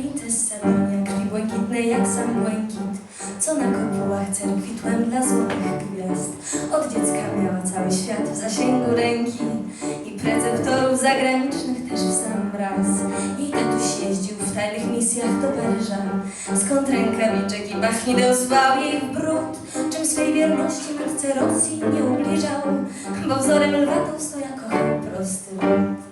Princess Sadonia, krwi błękitnej jak sam błękit, co na kopułach cen kwitłem dla złotych gwiazd. Od dziecka miała cały świat w zasięgu ręki i preceptorów zagranicznych też w sam raz. Jej tatuś jeździł w tajnych misjach do Paryża, skąd rękawiczek i bachnideł spał jej w brud, czym swej wierności matce Rosji nie ubliżał, bo wzorem lwa Tolstoja kochał prosty lud.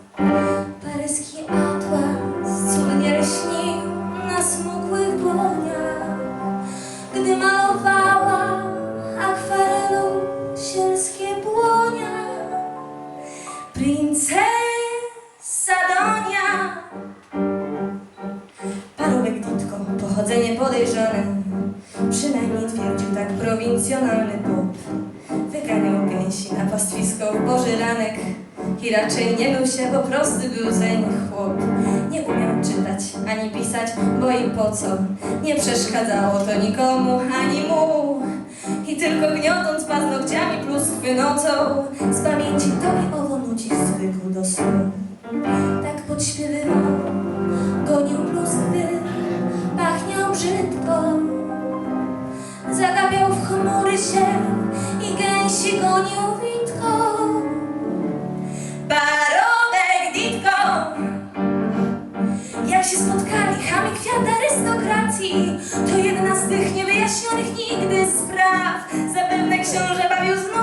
Prowincjonalny pop Wyganiał gęsi na pastwisko w Boży ranek. I raczej nie był się, po prostu był zeń chłop. Nie umiał czytać ani pisać, bo i po co? Nie przeszkadzało to nikomu ani mu. I tylko gniotąc paznokciami pluskwy nocą Z pamięci to i owo nuci zwykł do snu. Tak podśpiewywał, gonił pluskwy, pachniał brzydko się i gęsi gonił witko. Parobek ditko Jak się spotkali chamy kwiat arystokracji To jedna z tych niewyjaśnionych nigdy spraw Zapewne książę bawił znów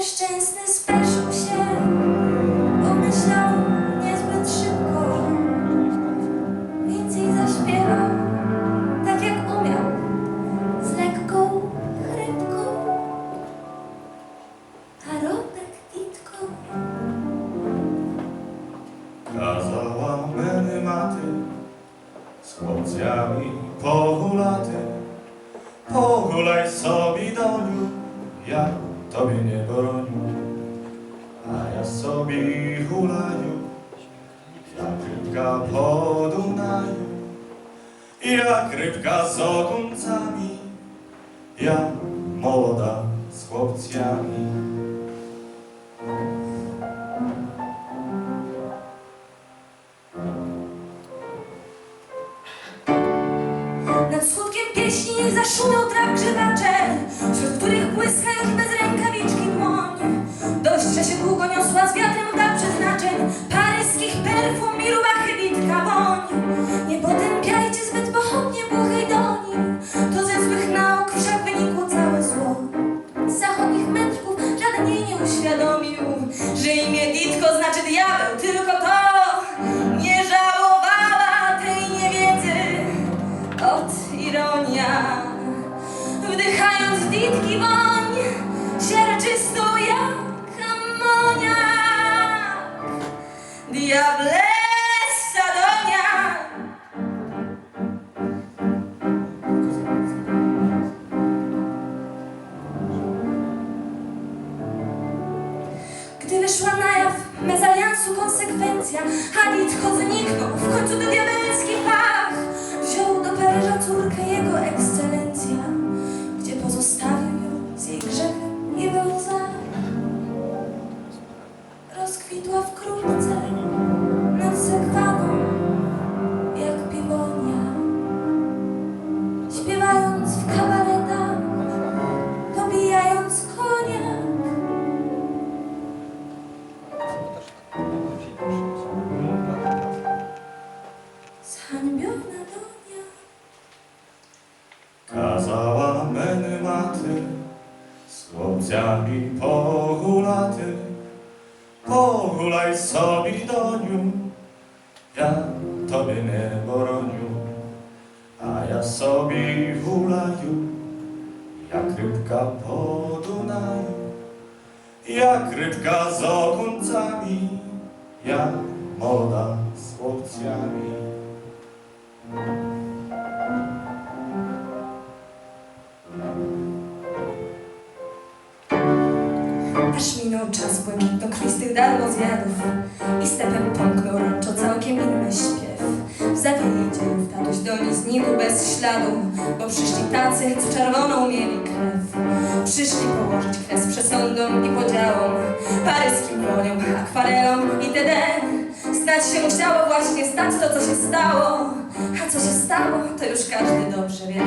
Nieszczęsny speszył się, pomyślał niezbyt szybko. Więcej zaśpiewał, tak jak umiał, z lekką chrypką. A Robek Ditko Kazała meny maty z chłopcami pohulaty. Pohulaj sobie doniu, ja tobie nie broniu, a ja sobie hulaju, jak rybka po Dunaju, jak rybka z okońcami, ja młoda z chłopcami. Wdychając ditki woń, sierczystą jak amoniak. Diablessa Donia, Gdy wyszła na jaw mezaliansu konsekwencja, Haditko zniknął w końcu do diabelski pach. Donia. Kazała meny maty z chłopcami pohulaty. Pohulaj sobie doniu, ja tobie nie broniu, a ja sobie hulaju, jak rybka po Dunaju, jak rybka z okońcami, jak moda z chłopcami. Darmozjadów i stepem pomknął ranczo całkiem inny śpiew. W dziejów tatuś do nich znikł bez śladu, bo przyszli tacy, co czerwoną mieli krew. Przyszli położyć kres przesądom i podziałom, paryskim broniom, akwarelom itd. Stać się musiało właśnie stać to, co się stało, a co się stało, to już każdy dobrze wie.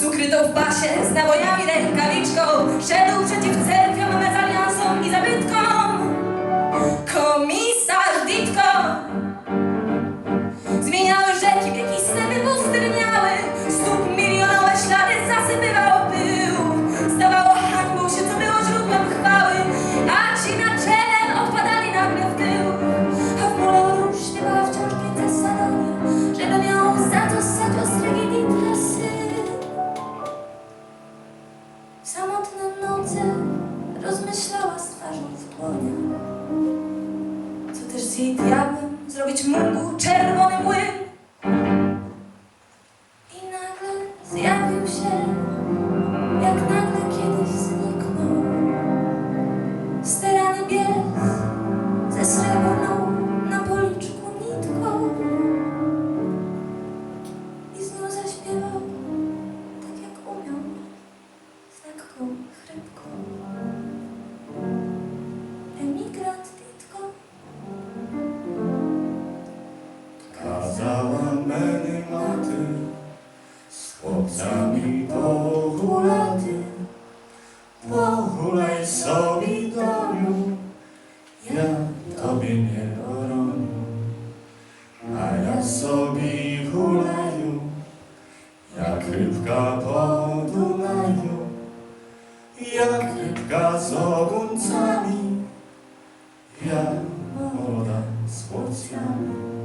Z ukrytą w pasie, z nabojami rękawiczką Szedł przeciw cerkwiom, mezaliansom i zabytkom Komisja! Jej diabłem zrobić mógł czerwony młyn Doniu, ja tobie nie bronię, a ja sobie hulaju, jak rybka po Dunaju, jak rybka z oguncami, ja młoda z chłopcami.